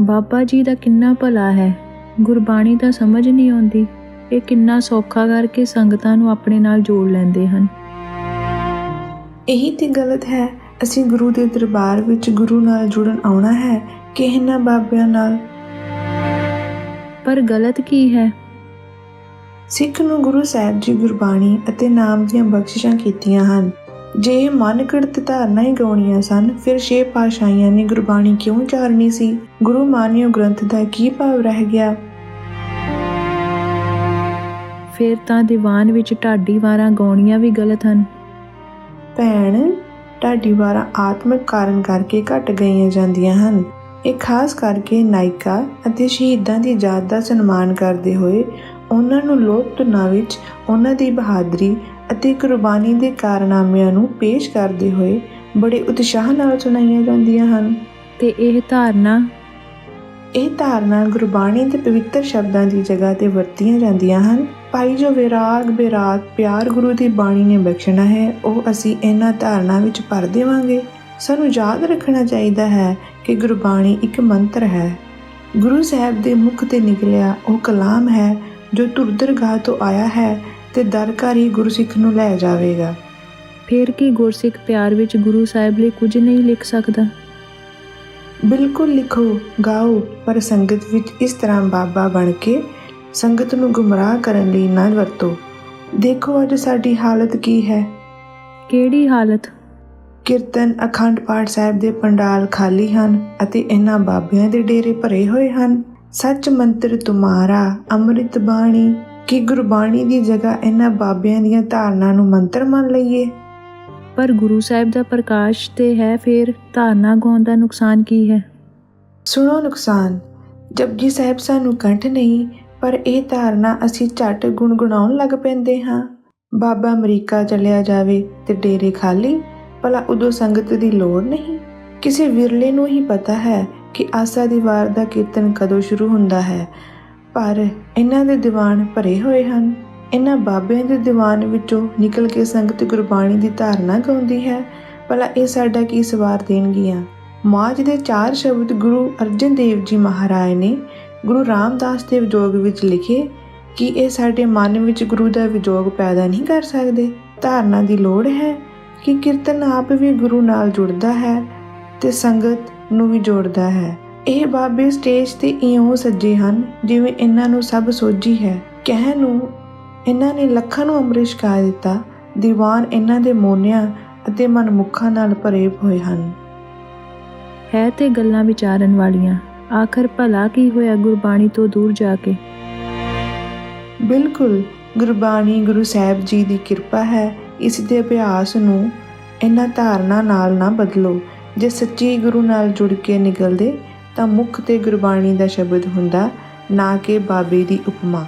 ਬਾਬਾ ਜੀ ਦਾ ਕਿੰਨਾ ਭਲਾ ਹੈ। ਗੁਰਬਾਣੀ ਤਾਂ ਸਮਝ ਨਹੀਂ ਆਉਂਦੀ। ਇਹ ਕਿੰਨਾ ਸੌਖਾ ਕਰਕੇ ਸੰਗਤਾਂ ਨੂੰ ਆਪਣੇ ਨਾਲ ਜੋੜ ਲੈਂਦੇ ਹਨ। ਇਹੀ ਤੇ ਗਲਤ ਹੈ। ਅਸੀਂ ਗੁਰੂ ਦੇ ਦਰਬਾਰ ਵਿੱਚ ਗੁਰੂ ਨਾਲ ਜੁੜਨ ਆਉਣਾ ਹੈ ਕਿ ਇਹਨਾਂ ਬਾਬਿਆਂ ਨਾਲ। ਪਰ ਗਲਤ ਕੀ ਹੈ? ਸਿੱਖ ਨੂੰ ਗੁਰੂ ਸਾਹਿਬ ਜੀ ਗੁਰਬਾਣੀ ਅਤੇ ਨਾਮ ਦੀਆਂ ਬਖਸ਼ਿਸ਼ਾਂ ਕੀਤੀਆਂ ਹਨ। ਜੇ ਇਹ ਮਨ ਘੜਤ ਧਾਰਨਾ ਹੀ ਗਾਉਣੀਆਂ ਸਨ ਫਿਰ ਛੇ ਪਾਸ਼ਾਈਆਂ ਨੇ ਗੁਰਬਾਣੀ ਕਿਉਂ ਚਾਰਨੀ ਸੀ? ਗੁਰੂ ਮਾਨਿਓ ਗ੍ਰੰਥ ਦਾ ਕੀ ਭਾਵ ਰਹਿ ਗਿਆ? ਫਿਰ ਤਾਂ ਦੀਵਾਨ ਵਿੱਚ ਢਾਡੀ ਵਾਰਾਂ ਗਾਉਣੀਆਂ ਵੀ ਗਲਤ ਹਨ। ਭੈਣ ਢਾਡੀ ਵਾਰਾਂ ਆਤਮਿਕ ਕਾਰਨ ਕਰਕੇ ਘਟ ਗਈਆਂ ਜਾਂਦੀਆਂ ਹਨ। ਇਹ ਖਾਸ ਕਰਕੇ ਨਾਇਕਾ ਅਤੇ ਸ਼ਹੀਦਾਂ ਦੀ ਯਾਦ ਦਾ ਸਨਮਾਨ ਕਰਦੇ ਹੋਏ ਉਹਨਾਂ ਨੂੰ ਲੋਕ ਧੁਨਾਂ ਵਿੱਚ ਉਹਨਾਂ ਦੀ ਬਹਾਦਰੀ ਅਤੇ ਕੁਰਬਾਨੀ ਦੇ ਕਾਰਨਾਮਿਆਂ ਨੂੰ ਪੇਸ਼ ਕਰਦੇ ਹੋਏ ਬੜੇ ਉਤਸ਼ਾਹ ਨਾਲ ਸੁਣਾਈਆਂ ਜਾਂਦੀਆਂ ਹਨ। ਤੇ ਇਹ ਧਾਰਨਾ? ਇਹ ਧਾਰਨਾ ਗੁਰਬਾਣੀ ਦੇ ਪਵਿੱਤਰ ਸ਼ਬਦਾਂ ਦੀ ਜਗ੍ਹਾ ਤੇ ਵਰਤੀਆਂ ਜਾਂਦੀਆਂ ਹਨ। ਭਾਈ ਜੋ ਵਿਰਾਗ ਬਿਰਾਗ ਪਿਆਰ ਗੁਰੂ ਦੀ ਬਾਣੀ ਨੇ ਬਖਸ਼ਣਾ ਹੈ ਉਹ ਅਸੀਂ ਇਹਨਾਂ ਧਾਰਨਾ ਵਿੱਚ ਭਰ ਦੇਵਾਂਗੇ। ਸਾਨੂੰ ਯਾਦ ਰੱਖਣਾ ਚਾਹੀਦਾ ਹੈ ਕਿ ਗੁਰਬਾਣੀ ਇੱਕ ਮੰਤਰ ਹੈ। ਗੁਰੂ ਸਾਹਿਬ ਦੇ ਮੁਖ ਤੇ ਨਿਕਲਿਆ ਉਹ ਕਲਾਮ ਹੈ ਜੋ ਤੁਰਦਰਗਾਹ ਤੋਂ ਆਇਆ ਹੈ ਤੇ ਦਰਕਾਰ ਹੀ ਗੁਰਸਿੱਖ ਨੂੰ ਲੈ ਜਾਵੇਗਾ। ਫਿਰ ਕੀ ਗੁਰਸਿੱਖ ਪਿਆਰ ਵਿੱਚ ਗੁਰੂ ਸਾਹਿਬ ਲਈ ਕੁਝ ਨਹੀਂ ਲਿਖ ਸਕਦਾ? ਬਿਲਕੁਲ ਲਿਖੋ ਗਾਓ ਪਰ ਸੰਗਤ ਵਿੱਚ ਇਸ ਤਰ੍ਹਾਂ ਬਾਬਾ ਬਣ ਕੇ ਸੰਗਤ ਨੂੰ ਗੁੰਮਰਾਹ ਕਰਨ ਲਈ ਨਾ ਵਰਤੋ। ਦੇਖੋ ਅੱਜ ਸਾਡੀ ਹਾਲਤ ਕੀ ਹੈ। ਕਿਹੜੀ ਹਾਲਤ? ਕੀਰਤਨ ਅਖੰਡ ਪਾਠ ਸਾਹਿਬ ਦੇ ਪੰਡਾਲ ਖਾਲੀ ਹਨ ਅਤੇ ਇਹਨਾਂ ਬਾਬਿਆਂ ਦੇ ਡੇਰੇ ਭਰੇ ਹੋਏ ਹਨ। ਸੱਚ ਮੰਤਰ ਤੁਮਾਰਾ ਅੰਮ੍ਰਿਤ ਬਾਣੀ ਕੀ ਗੁਰਬਾਣੀ ਦੀ ਜਗ੍ਹਾ ਇਹਨਾਂ ਬਾਬਿਆਂ ਦੀਆਂ ਧਾਰਨਾ ਨੂੰ ਮੰਤਰ ਮੰਨ ਲਈਏ? ਪਰ ਗੁਰੂ ਸਾਹਿਬ ਦਾ ਪ੍ਰਕਾਸ਼ ਤੇ ਹੈ ਫਿਰ ਧਾਰਨਾ ਗਾਉਣ ਦਾ ਨੁਕਸਾਨ ਕੀ ਹੈ? ਸੁਣੋ ਨੁਕਸਾਨ ਜਪਜੀ ਸਾਹਿਬ ਸਾਨੂੰ ਕੰਠ ਨਹੀਂ ਪਰ ਇਹ ਧਾਰਨਾ ਅਸੀਂ ਝਟ ਗੁਣਗੁਣਾਉਣ ਲੱਗ ਪੈਂਦੇ ਹਾਂ। ਬਾਬਾ ਅਮਰੀਕਾ ਚਲਿਆ ਜਾਵੇ ਤੇ ਡੇਰੇ ਖਾਲੀ ਭਲਾ ਉਦੋਂ ਸੰਗਤ ਦੀ ਲੋੜ ਨਹੀਂ। ਕਿਸੇ ਵਿਰਲੇ ਨੂੰ ਹੀ ਪਤਾ ਹੈ ਕਿ ਆਸਾ ਦੀ ਵਾਰ ਦਾ ਕੀਰਤਨ ਕਦੋਂ ਸ਼ੁਰੂ ਹੁੰਦਾ ਹੈ ਪਰ ਇਹਨਾਂ ਦੇ ਦੀਵਾਨ ਭਰੇ ਹੋਏ ਹਨ। ਇਹਨਾਂ ਬਾਬਿਆਂ ਦੇ ਦੀਵਾਨ ਵਿੱਚੋਂ ਨਿਕਲ ਕੇ ਸੰਗਤ ਗੁਰਬਾਣੀ ਦੀ ਧਾਰਨਾ ਗਾਉਂਦੀ ਹੈ। ਭਲਾ ਇਹ ਸਾਡਾ ਕੀ ਸਵਾਰ ਦੇਣਗੀਆਂ? ਮਾਝ ਦੇ ਚਾਰ ਸ਼ਬਦ ਗੁਰੂ ਅਰਜਨ ਦੇਵ ਜੀ ਮਹਾਰਾਜ ਨੇ ਗੁਰੂ ਰਾਮਦਾਸ ਦੇ ਵਿਜੋਗ ਵਿੱਚ ਲਿਖੇ ਕਿ ਇਹ ਸਾਡੇ ਮਨ ਵਿੱਚ ਗੁਰੂ ਦਾ ਵਿਜੋਗ ਪੈਦਾ ਨਹੀਂ ਕਰ ਸਕਦੇ। ਧਾਰਨਾ ਦੀ ਲੋੜ ਹੈ ਕਿ ਕੀਰਤਨ ਆਪ ਵੀ ਗੁਰੂ ਨਾਲ ਜੁੜਦਾ ਹੈ ਤੇ ਸੰਗਤ ਨੂੰ ਵੀ ਜੋੜਦਾ ਹੈ। ਇਹ ਬਾਬੇ ਸਟੇਜ ਤੇ ਇਉਂ ਸੱਜੇ ਹਨ ਜਿਵੇਂ ਇਹਨਾਂ ਨੂੰ ਸਭ ਸੋਝੀ ਹੈ। ਕਹਿ ਨੂੰ ਇਹਨਾਂ ਨੇ ਲੱਖਾਂ ਨੂੰ ਅੰਮ੍ਰਿਤ ਛਕਾ ਦਿੱਤਾ। ਦੀਵਾਨ ਇਹਨਾਂ ਦੇ ਮੋਨਿਆਂ ਅਤੇ ਮਨਮੁਖਾਂ ਨਾਲ ਭਰੇ ਹੋਏ ਹਨ। ਹੈ ਤੇ ਗੱਲਾਂ ਵਿਚਾਰਨ ਵਾਲੀਆਂ। ਆਖਰ ਭਲਾ ਕੀ ਹੋਇਆ ਗੁਰਬਾਣੀ ਤੋਂ ਦੂਰ ਜਾ ਕੇ? ਬਿਲਕੁਲ ਗੁਰਬਾਣੀ ਗੁਰੂ ਸਾਹਿਬ ਜੀ ਦੀ ਕਿਰਪਾ ਹੈ। ਇਸ ਦੇ ਅਭਿਆਸ ਨੂੰ ਇਹਨਾਂ ਧਾਰਨਾ ਨਾਲ ਨਾ ਬਦਲੋ। ਜੇ ਸੱਚੀ ਗੁਰੂ ਨਾਲ ਜੁੜ ਕੇ ਨਿਕਲਦੇ ਤਾਂ ਮੁੱਖ ਤੇ ਗੁਰਬਾਣੀ ਦਾ ਸ਼ਬਦ ਹੁੰਦਾ ਨਾ ਕਿ ਬਾਬੇ ਦੀ ਉਪਮਾ।